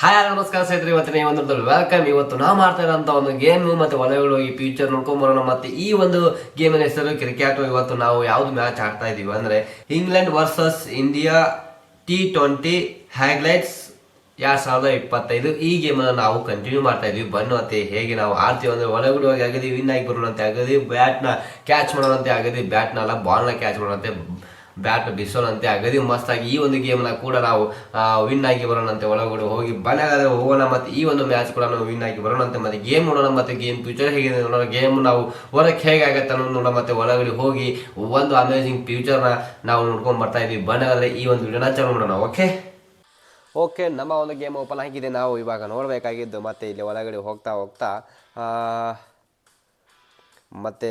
Hi ನಮಸ್ಕಾರ ಸ್ನೇಹಿತರೆ ಇವತ್ತಿನ ಈ ಒಂದು ವೆಲ್ಕಮ್ ಇವತ್ತು ನಾವು ಮಾಡ್ತಾ ಇರೋಂಥ ಒಂದು ಗೇಮ್ ಮತ್ತೆ ಒಳಗಳು ಈ ಫ್ಯೂಚರ್ ನೋಡ್ಕೊಂಬರೋಣ. ಮತ್ತೆ ಈ ಒಂದು ಗೇಮಿನ ಹೆಸರು ಕ್ರಿಕೆಟ್ ಇವತ್ತು ನಾವು ಯಾವ್ದು ಮ್ಯಾಚ್ ಆಡ್ತಾ ಇದೀವಿ ಅಂದ್ರೆ England versus India T twenty highlights ಎರಡ್ ಸಾವಿರದ ಇಪ್ಪತ್ತೈದು. ಈ ಗೇಮನ್ನು ನಾವು ಕಂಟಿನ್ಯೂ ಮಾಡ್ತಾ ಇದೀವಿ. ಬನ್ನು ಮತ್ತೆ ಹೇಗೆ ನಾವು ಆಡ್ತೀವಿ ಅಂದರೆ ಒಳಗಡೆ ಹೋಗಿ ಆಗದಿ ವಿನ್ ಆಗಿ ಬರೋಣಂತೆ ಆಗದಿ ಬ್ಯಾಟ್ನ ಕ್ಯಾಚ್ ಮಾಡೋಣಂತೆ ಆಗದಿ ಬ್ಯಾಟ್ ಬ್ಯಾಟ್ನಲ್ಲ ಅಲ್ಲ ಬಾಲ್ನ ಕ್ಯಾಚ್ ಮಾಡೋಣಂತೆ. ಬ್ಯಾಟ್ ಬಿಸೋಣಂತೆ ಅಗದಿ ಮಸ್ತಾಗಿ ಈ ಒಂದು ಗೇಮ್ನ ಕೂಡ ನಾವು ವಿನ್ ಆಗಿ ಬರೋಣಂತೆ ಒಳಗಡೆ ಹೋಗಿ. ಬನಾಗಾದ್ರೆ ಹೋಗೋಣ ಮತ್ತೆ ಈ ಒಂದು ಮ್ಯಾಚ್ ಕೂಡ ನಾವು ವಿನ್ ಆಗಿ ಬರೋಣಂತೆ ಮತ್ತೆ ಗೇಮ್ ನೋಡೋಣ ಮತ್ತೆ ಗೇಮ್ ಫ್ಯೂಚರ್ ಹೇಗಿದೆ ನೋಡೋಣ. ಗೇಮ್ ನಾವು ಹೊರಕ್ಕೆ ಹೇಗಾಗತ್ತೆ ಅನ್ನೋದು ನೋಡೋಣ ಮತ್ತೆ ಒಳಗಡೆ ಹೋಗಿ ಒಂದು ಅಮೇಝಿಂಗ್ ಫ್ಯೂಚರ್ನ ನಾವು ನೋಡ್ಕೊಂಡು ಬರ್ತಾ ಬನಾಗಾದ್ರೆ ಈ ಒಂದು ವಿಡಿಯೋನ ಚಾಲು ಮಾಡೋಣ ಓಕೆ ಓಕೆ ನಮ್ಮ ಒಂದು ಗೇಮ್ ಓಪನ್ ಆಗಿದೆ. ನಾವು ಇವಾಗ ನೋಡಬೇಕಾಗಿದ್ದು ಮತ್ತೆ ಇಲ್ಲಿ ಒಳಗಡೆ ಹೋಗ್ತಾ ಹೋಗ್ತಾ ಮತ್ತೆ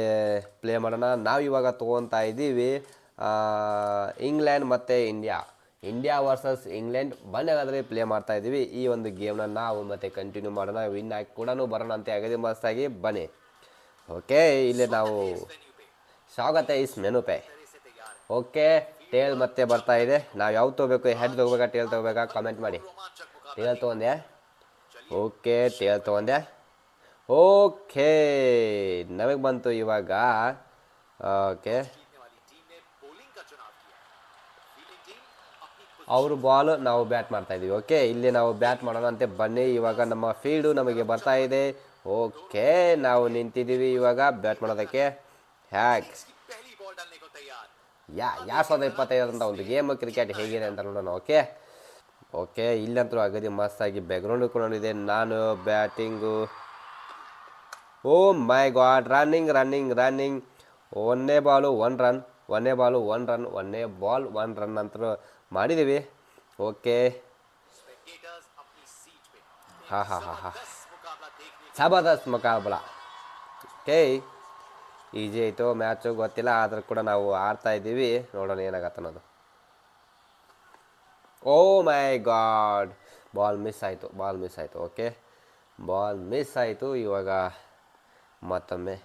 ಪ್ಲೇ ಮಾಡೋಣ. ನಾವು ಇವಾಗ ತೊಗೊತಾ ಇದ್ದೀವಿ. ಇಂಗ್ಲೆಂಡ್ ಮತ್ತು ಇಂಡಿಯಾ. ಇಂಡಿಯಾ ವರ್ಸಸ್ ಇಂಗ್ಲೆಂಡ್ ಬಣ್ಣಗಾದರೆ ಪ್ಲೇ ಮಾಡ್ತಾ ಇದ್ದೀವಿ. ಈ ಒಂದು ಗೇಮ್ನ ನಾವು ಮತ್ತೆ ಕಂಟಿನ್ಯೂ ಮಾಡೋಣ. ವಿನ್ ಆಗಿ ಕೂಡ ಬರೋಣ ಅಂತ ಅಗದಿ ಮಸ್ತಾಗಿ ಬನ್ನಿ. ಓಕೆ ಇಲ್ಲಿ ನಾವು ಸ್ವಾಗತ ಇಸ್ ಮೆನು ಪೇ ಓಕೆ ಟೇಲ್ ಮತ್ತೆ ಬರ್ತಾ ಇದೆ. ನಾವು ಯಾವ್ದು ತೊಗೋಬೇಕು? ಹೆಡ್ ತೊಗೋಬೇಕಾ ಟೇಲ್ ತೊಗೋಬೇಕಾ? ಕಾಮೆಂಟ್ ಮಾಡಿ. ಟೇಲ್ ತೊಗೊಂಡೆ ಓಕೆ ಟೇಲ್ ತೊಗೊಂಡೆ ಓಕೆ ನಮಗೆ ಬಂತು ಇವಾಗ. ಓಕೆ ಅವರು ಬಾಲ್ ನಾವು ಬ್ಯಾಟ್ ಮಾಡ್ತಾ ಇದೀವಿ. ಓಕೆ ಇಲ್ಲಿ ನಾವು ಬ್ಯಾಟ್ ಮಾಡೋಣ ಅಂತೆ ಬನ್ನಿ, ಇವಾಗ ನಮ್ಮ ಫೀಲ್ಡು ನಮಗೆ ಬರ್ತಾ ಇದೆ. ಓಕೆ ನಾವು ನಿಂತಿದ್ದೀವಿ ಇವಾಗ ಬ್ಯಾಟ್ ಮಾಡೋದಕ್ಕೆ. ಹ್ಯಾಕ್ ಯಾ ಎರಡು ಸಾವಿರದ ಇಪ್ಪತ್ತೈದು ಅಂತ ಒಂದು ಗೇಮ್ ಕ್ರಿಕೆಟ್ ಹೇಗಿದೆ ಅಂತ ನೋಡೋಣ. ಓಕೆ ಓಕೆ ಇಲ್ಲಂತೂ ಅಗದಿ ಮಸ್ತಾಗಿ ಬ್ಯಾಕ್ಗ್ರೌಂಡ್ ಕೊಡೋಣಿದೆ ನಾನು batting oh my god running running running ಒಂದೇ ಬಾಲು ಒನ್ ರನ್ ಒಂದೇ ಬಾಲು ಒನ್ ರನ್ ಒನ್ನೇ ಬಾಲ್ ಒನ್ ರನ್ ಅಂತ ಮಾಡಿದ್ದೀವಿ. ಓಕೆ. ಹಾಂ ಹಾಂ ಹಾಂ ಹಾಂ. ಜಬರ್ದಸ್ತ್ ಮುಕಾಬಲ ಓಕೆ. ಈಜಿ ಆಯಿತು ಮ್ಯಾಚು ಗೊತ್ತಿಲ್ಲ, ಆದರೂ ಕೂಡ ನಾವು ಆಡ್ತಾ ಇದ್ದೀವಿ. ನೋಡೋಣ ಏನಾಗತ್ತೆ ಅನ್ನೋದು. Oh my god ball miss ಆಯಿತು ಬಾಲ್ ಮಿಸ್ ಆಯಿತು, ಓಕೆ. ಬಾಲ್ ಮಿಸ್ ಆಯಿತು, ಇವಾಗ ಮತ್ತೊಮ್ಮೆ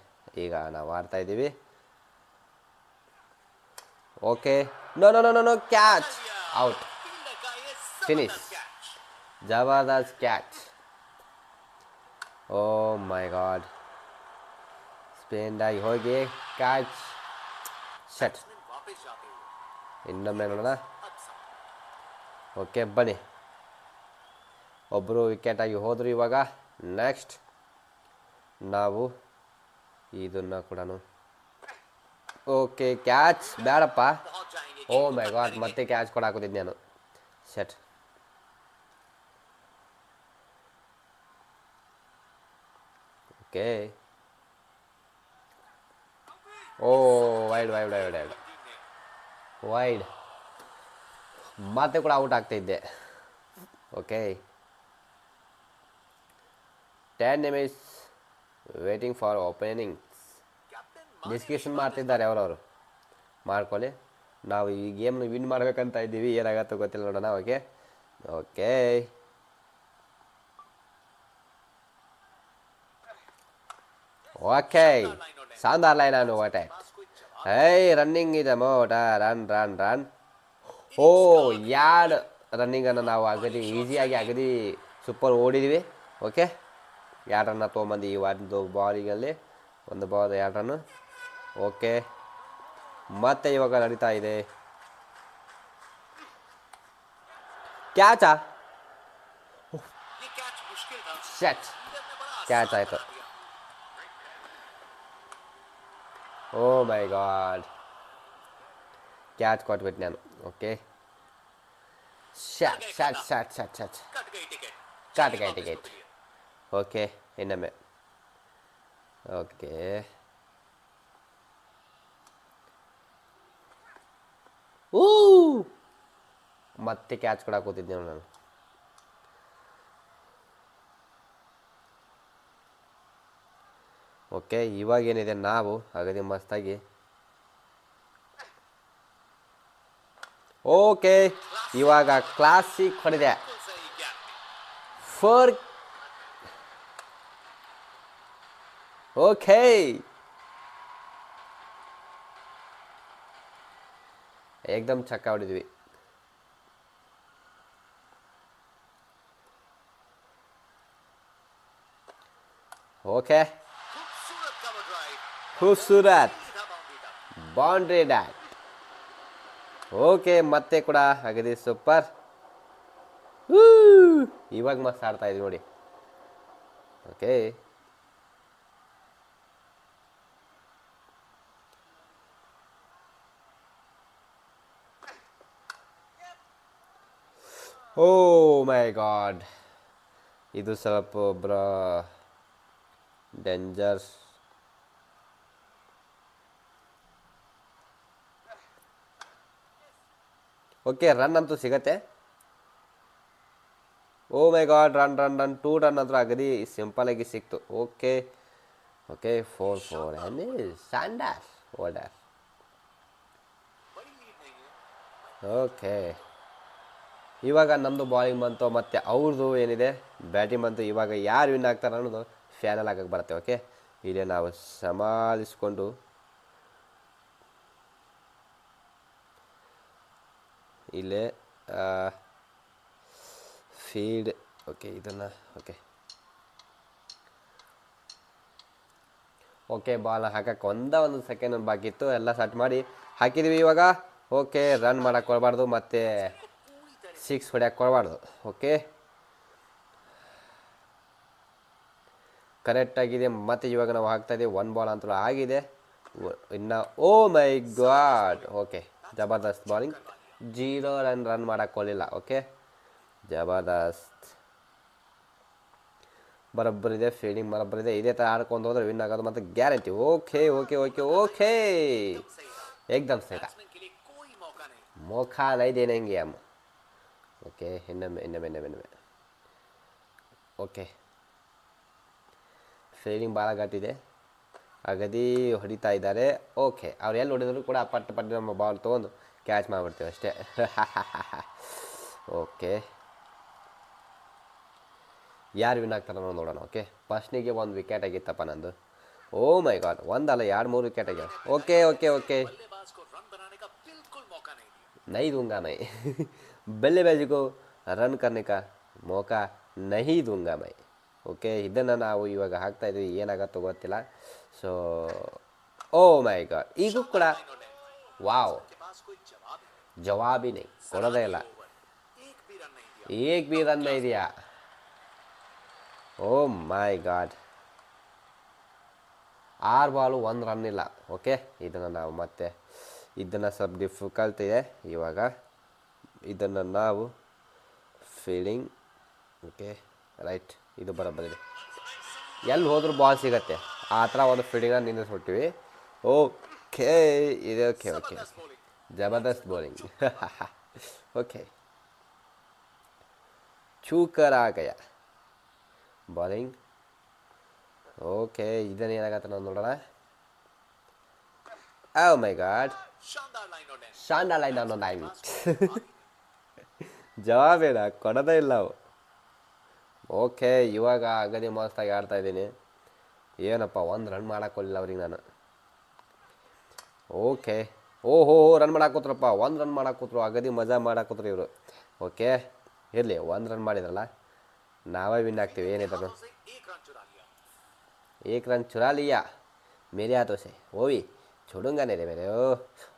ಈಗ ನಾವು ಆಡ್ತಾ ಇದ್ದೀವಿ. Okay. No no no no catch out finish ಜಬರ್ದಸ್ತ್ catch oh my god ಸ್ಪೇನ್ದಾಗಿ ಹೋಗಿ ಕ್ಯಾಚ್ ಶಟ್ ಇನ್ನೊಮ್ಮೆ ನೋಡೋಣ. ಓಕೆ ಬನ್ನಿ. ಒಬ್ಬರು ವಿಕೆಟಾಗಿ ಹೋದರು ಇವಾಗ. ನೆಕ್ಸ್ಟ್ ನಾವು ಇದನ್ನು ಕೂಡ ಓಕೆ ಕ್ಯಾಚ್ ಬೇಡಪ್ಪ. ಓ ಮೈ ಗಾಡ್ ಮತ್ತೆ ಕ್ಯಾಚ್ ಕೊಡಾಕೋತಿದ್ದೆ ನಾನು. Shot okay oh wide wide wide wide wide ಮತ್ತೆ ಕೂಡ ಔಟ್ ಆಗ್ತಾ ಇದ್ದೆ okay ten minutes waiting for openings discussion ಮಾಡ್ತಿದ್ದಾರೆ ಅವರವರು. ಮಾಡ್ಕೊಳ್ಳಿ ನಾವು ಈ ಗೇಮ್ನ ವಿನ್ ಮಾಡ್ಬೇಕಂತ ಇದ್ದೀವಿ, ಏನಾಗತ್ತೋ ಗೊತ್ತಿಲ್ಲ ನೋಡೋಣ ಓಕೆ ಓಕೆ. ಓಕೆ. ಸಾಂದಾರ್ ಲೈನ್ ನಾನು ಓಟೆ. ಏಯ್ ರನ್ನಿಂಗ್ ಇದೆ ಮೋಟ ರನ್ ರನ್ ರನ್ ಓ, ಯಾಡ್ ರನ್ನಿಂಗನ್ನು ನಾವು ಅಗದಿ ಈಸಿಯಾಗಿ ಅಗದಿ ಸೂಪರ್ ಓಡಿದ್ವಿ. ಓಕೆ. ಎರಡು ರನ್ನ ತೊಗೊಂಬಂದು ಈ ಒಂದು ಬಾಲಿಗಲ್ಲಿ ಒಂದು ಬಾಲ್ ಎರಡು ರನ್ನು ಓಕೆ. ಮತ್ತೆ ಇವಾಗ ನಡೀತಾ ಇದೆ. ಕ್ಯಾಚಾ? ಶಟ್ ಕ್ಯಾಚ್ ಆಯಿತು. ಓ ಮೈ ಗಾಡ್. ಕ್ಯಾಚ್ ಕೊಟ್ಬಿಟ್ಟು ನಾನು. Okay. Shut shot shot shot shot ಕಾಟ್ ಗೈ ಟಿಕೆಟ್ ಓಕೆ, ಇನ್ನೊಮ್ಮೆ. ಓಕೆ. ಊ ಮತ್ತೆ ಕ್ಯಾಚ್ ಕೊಡಕ್ಕೆ ಕೂತಿದ್ದೆ ನಾನು. ಓಕೆ ಇವಾಗ ಏನಿದೆ ನಾವು ಅಗದಿ ಮಸ್ತಾಗಿ. ಓಕೆ ಇವಾಗ ಕ್ಲಾಸಿಕ್ ಹೊಡೆದೆ. ಫೋರ್ ಓಕೆ ಏಕ್ದಮ್ ಚಕ್ಕ ಹೊಡಿದ್ವಿ ಓಕೆ ಖೂಸೂರತ್ ಬಾಂಡ್ರಿ ಡ್ಯಾಟ್ ಓಕೆ ಮತ್ತೆ ಕೂಡ ಆಗಿದೆ ಸೂಪರ್ ಇವಾಗ ಮಸ್ತ್ ಆಡ್ತಾ ಇದ್ವಿ ನೋಡಿ. Okay oh my god. ಇದು ಸ್ವಲ್ಪ ಒಬ್ಬರ ಡೇಂಜರ್ಸ್. ಓಕೆ, ರನ್ ಅಂತೂ ಸಿಗತ್ತೆ. ಓ my god, run run run, two run ಹತ್ರ ಅಗದಿ ಸಿಂಪಲ್ ಆಗಿ ಸಿಕ್ತು. ಓಕೆ ಓಕೆ, ಫೋರ್ ಫೋರ್ ಸ್ಯಾಂಡರ್ ಓಡರ್ ಓಕೆ. ಇವಾಗ ನಮ್ಮದು ಬಾಲಿಂಗ್ ಬಂತು, ಮತ್ತು ಅವ್ರದ್ದು ಏನಿದೆ? ಬ್ಯಾಟಿಂಗ್ ಬಂತು, ಇವಾಗ ಯಾರು ವಿನ್ ಆಗ್ತಾರೆ ಅನ್ನೋದು ಫೈನಲ್ ಆಗಕ್ಕೆ ಬರುತ್ತೆ ಓಕೆ ಇಲ್ಲೇ ನಾವು ಸಮಾಲಿಸ್ಕೊಂಡು ಇಲ್ಲೇ ಫೀಡ್ ಓಕೆ ಇದನ್ನು ಓಕೆ ಓಕೆ ಬಾಲ್ ಹಾಕಕ್ಕೆ ಒಂದ ಒಂದು ಸೆಕೆಂಡ್ ಬಾಕಿ ಇತ್ತು, ಎಲ್ಲ ಸೆಟ್ ಮಾಡಿ ಹಾಕಿದ್ವಿ ಇವಾಗ. ಓಕೆ ರನ್ ಮಾಡಕ್ಕೆ ಕೊಡಬಾರ್ದು ಮತ್ತು ಸಿಕ್ಸ್ ಹೊಡ್ಯಕ್ಕೆ ಕೊಡಬಾರ್ದು ಓಕೆ ಕರೆಕ್ಟಾಗಿದೆ ಮತ್ತೆ ಇವಾಗ ನಾವು ಹಾಕ್ತಾ ಇದ್ದೀವಿ ಒನ್ ಬಾಲ್ ಅಂತ ಆಗಿದೆ. ಇನ್ನ ಓ ಮೈ ಗಾಡ್ ಓಕೆ ಜಬರ್ದಸ್ತ್ ಬಾಲಿಂಗ್ ಜೀರೋ ರನ್ ರನ್ ಮಾಡಕ್ಕೆ ಹೋಗಲಿಲ್ಲ ಓಕೆ ಜಬರ್ದಸ್ತ್. ಬರೋಬ್ಬರಿದೆ ಫೀಲ್ಡಿಂಗ್ ಬರೋಬ್ಬರಿದೆ ಇದೇ ಥರ ಆಡ್ಕೊಂಡು ಹೋದ್ರೆ ವಿನ್ ಆಗೋದು ಮತ್ತು guarantee okay okay okay okay ಏಕ್ದಮ್ ಮೋಖಾ ಇದೆ ದೇನೆಂಗೆ ಅಮ್ಮ. ಓಕೆ ಇನ್ನೊಮ್ಮೆ ಇನ್ನೊಮ್ಮೆ ಇನ್ನೊಮ್ಮೆ ಓಕೆ ಫೀಲಿಂಗ್ ಭಾಳ ಗಟ್ಟಿದೆ ಅಗದಿ ಹೊಡಿತಾ ಇದ್ದಾರೆ. ಓಕೆ ಅವ್ರು ಎಲ್ಲಿ ಹೊಡೆದ್ರು ಕೂಡ ಪಟ್ ಪಟ್ ನಮ್ಮ ಬಾಲ್ ತೊಗೊಂಡು ಕ್ಯಾಚ್ ಮಾಡಿಬಿಡ್ತೀವಿ ಅಷ್ಟೇ. ಓಕೆ ಯಾರು ವಿನ್ ಆಗ್ತಾರೆ ನೋಡೋಣ ಓಕೆ ಫಸ್ಟ್ನಿಗೆ ಒಂದು ವಿಕೆಟ್ ಆಗಿತ್ತಪ್ಪ ನಂದು. ಓ ಮೈ ಗಾಡ್ ಒಂದಲ್ಲ, ಎರಡು, ಮೂರು ವಿಕೆಟ್ ಆಗ್ಯಾವ ಓಕೆ ಓಕೆ ಓಕೆ नहीं दूंगा मैं बल्लेबाजी को ರನ್ करने का मौका नहीं दूंगा मैं ಓಕೆ ಇದನ್ನು ನಾವು ಇವಾಗ ಹಾಕ್ತಾ ಇದ್ವಿ ಏನಾಗತ್ತೋ ಗೊತ್ತಿಲ್ಲ ಸೊ ಓ ಮೈ ಗಾಡ್ ಈಗೂ ಕೂಡ ವಾವ್ ಜವಾಬಿ ನೈ ಕೊಡೋದೇ ಇಲ್ಲ ಏಕ್ ಬಿ ರನ್ ಇದೆಯಾ ಓ ಮೈ ಗಾಡ್ ಆರು ಬಾಲು ಒಂದು ರನ್ ಇಲ್ಲ ಓಕೆ ಇದನ್ನು ನಾವು ಮತ್ತೆ ಇದನ್ನು ಸ್ವಲ್ಪ ಡಿಫಿಕಲ್ಟ್ ಇದೆ. ಇವಾಗ ಇದನ್ನು ನಾವು ಫೀಲಿಂಗ್ ಓಕೆ ರೈಟ್ ಇದು ಬರೋಬ್ಬರಿದೆ ಎಲ್ಲಿ ಹೋದರೂ ಬಾಲ್ ಸಿಗತ್ತೆ. ಆ ಥರ ಒಂದು ಫೀಲ್ಡಿಂಗನ್ನ ನಿಲ್ಲಿಸ್ಬಿಟ್ಟಿವಿ ಓಕೆ ಇದೆ ಓಕೆ ಓಕೆ ಜಬರ್ದಸ್ತ್ ಬೌಲಿಂಗ್ ಓಕೆ ಚೂಕರಾಗಯ ಬೌಲಿಂಗ್ ಓಕೆ ಇದನ್ನು ಏನಾಗತ್ತೆ ನಾವು ನೋಡೋಣ. Oh my god. ಶಾಂಡಾ ಲೈನ್ ಅನ್ನೋ ನಾಯಿ ಜವಾಬೇಡ ಕೊಡೋದೇ ಇಲ್ಲ ಅವು. ಓಕೆ ಇವಾಗ ಅಗದಿ ಮೋಸ್ತಾಗಿ ಆಡ್ತಾ ಇದ್ದೀನಿ. ಏನಪ್ಪ ಒಂದು ರನ್ ಮಾಡೋಕ್ಕೊಲ್ಲ ಅವ್ರಿಗೆ ನಾನು. ಓಕೆ. ಓಹೋ ರನ್ ಮಾಡಾಕೂತ್ರಪ್ಪ ಒಂದು ರನ್ ಮಾಡಾಕೂತ್ರು ಅಗದಿ ಮಜಾ ಮಾಡಾಕೂತ್ರು ಇವರು. ಓಕೆ ಇರಲಿ ಒಂದು ರನ್ ಮಾಡಿದ್ರಲ್ಲ? ನಾವೇ ವಿನ್ ಆಗ್ತೀವಿ ಏನಿದ್ರು. ಏಕ್ ರನ್ ಚುರಾಲಿಯಾ ಮೇರಿಯಾ ದೋಸೆ ಓವಿ ಚುಡುಂಗ ರೀ ಮೇರೆ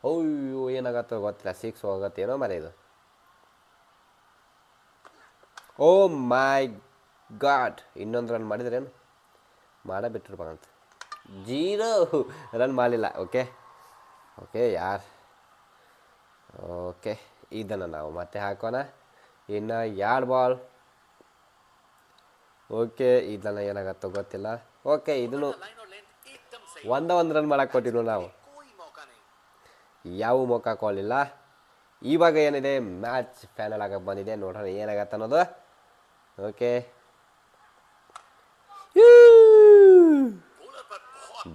ಅಯ್ಯೋ ಏನಾಗತ್ತೋ ಗೊತ್ತಿಲ್ಲ. ಸಿಕ್ಸ್ ಹೋಗತ್ತೇನೋ ಮರೆ ಇದು oh ಓ ಮೈ ಗಾಡ್ ಇನ್ನೊಂದು ರನ್ ಮಾಡಿದ್ರೇನು ಮಾಡಬಿಟ್ಟಿರ್ಬೇಕಂತ ಜೀರೋ. ರನ್ ಮಾಡಲಿಲ್ಲ. ಓಕೆ ಓಕೆ ಯಾರು? ಓಕೆ ಇದನ್ನು ನಾವು ಮತ್ತೆ ಹಾಕೋಣ. ಇನ್ನು ಎರಡು ಬಾಲ್ ಓಕೆ ಇದನ್ನು ಏನಾಗತ್ತೋ ಗೊತ್ತಿಲ್ಲ. ಓಕೆ ಇದನ್ನು ಒಂದ ಒಂದು ರನ್ ಮಾಡಕ್ಕೆ ಕೊಟ್ಟಿದ್ವು ನಾವು. ಯಾವ ಮೊಕ್ಕ ಹಾಕೊಳ್ಳಿಲ್ಲ ಇವಾಗ ಏನಿದೆ? ಮ್ಯಾಚ್ ಫೈನಲ್ ಆಗಕ್ಕೆ ಬಂದಿದೆ. ನೋಡೋಣ ಏನಾಗತ್ತೆ ಅನ್ನೋದು. ಓಕೆ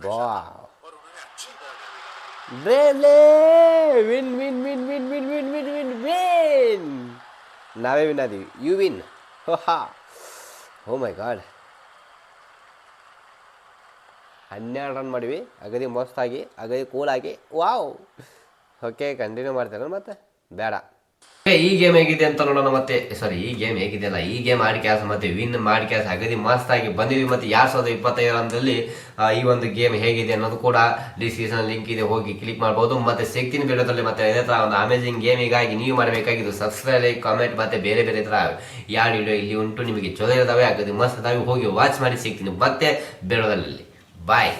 ಬಾ ಬ್ರೇವ್ಲೇ win win win win win win win win win ನಾವೇ ವಿನ್ ಆದೀವಿ. ಯು ವಿನ್ ಹಾ ಓ ಮೈ ಗಾಡ್ ಹನ್ನೆರಡು ರನ್ ಮಾಡಿವಿ. ಅಗದಿ ಮಸ್ತಾಗಿ, ಅಗದಿ ಕೂಲಾಗಿ ವಾವ್ ಓಕೆ ಕಂಟಿನ್ಯೂ ಮಾಡ್ತೇನೆ. ಮತ್ತೆ? ಬೇಡ. ಈ ಗೇಮ್ ಹೇಗಿದೆ ಅಂತ ನೋಡೋಣ ಮತ್ತೆ. ಸಾರಿ ಈ ಗೇಮ್ ಹೇಗಿದೆ ಅಲ್ಲ ಈ ಗೇಮ್ ಆಡಿ ಕೆಲಸ ಮತ್ತೆ ವಿನ್ ಮಾಡಿ ಕೆಲಸ. ಅಗದಿ ಮಸ್ತ್ ಆಗಿ ಬಂದಿದ್ವಿ ಮತ್ತೆ ಎರಡು ಸಾವಿರದ ಇಪ್ಪತ್ತೈದರಲ್ಲಿ ಈ ಒಂದು ಗೇಮ್ ಹೇಗಿದೆ ಅನ್ನೋದು ಕೂಡ ಡಿಸ್ಕ್ರಿಪ್ಷನ್ ಲಿಂಕ್ ಇದೆ. ಹೋಗಿ ಕ್ಲಿಕ್ ಮಾಡಬಹುದು ಮತ್ತೆ ಸಿಗ್ತೀನಿ ವಿಡಿಯೋದಲ್ಲಿ ಮತ್ತೆ ಇದೇ ತರ ಒಂದು ಅಮೇಜಿಂಗ್ ಗೇಮ್ ಹೀಗಾಗಿ ನೀವು ಮಾಡಬೇಕಾಗಿದ್ದು ಸಬ್ಸ್ಕ್ರೈಬ್ ಲೈಕ್ ಕಾಮೆಂಟ್ ಮತ್ತೆ ಬೇರೆ ಬೇರೆ ತರ ಯಾವ ವಿಡಿಯೋ ಇಲ್ಲಿ ಉಂಟು. ನಿಮಗೆ ಚೊಲೋ ಇದಾವೆ ಅಗದಿ ಮಸ್ತ್ ಅದಾವೆ ಹೋಗಿ ವಾಚ್ ಮಾಡಿ, ಸಿಗ್ತೀನಿ ಮತ್ತೆ ಬೇಡೋದಲ್ಲಿ ಬಾಯ್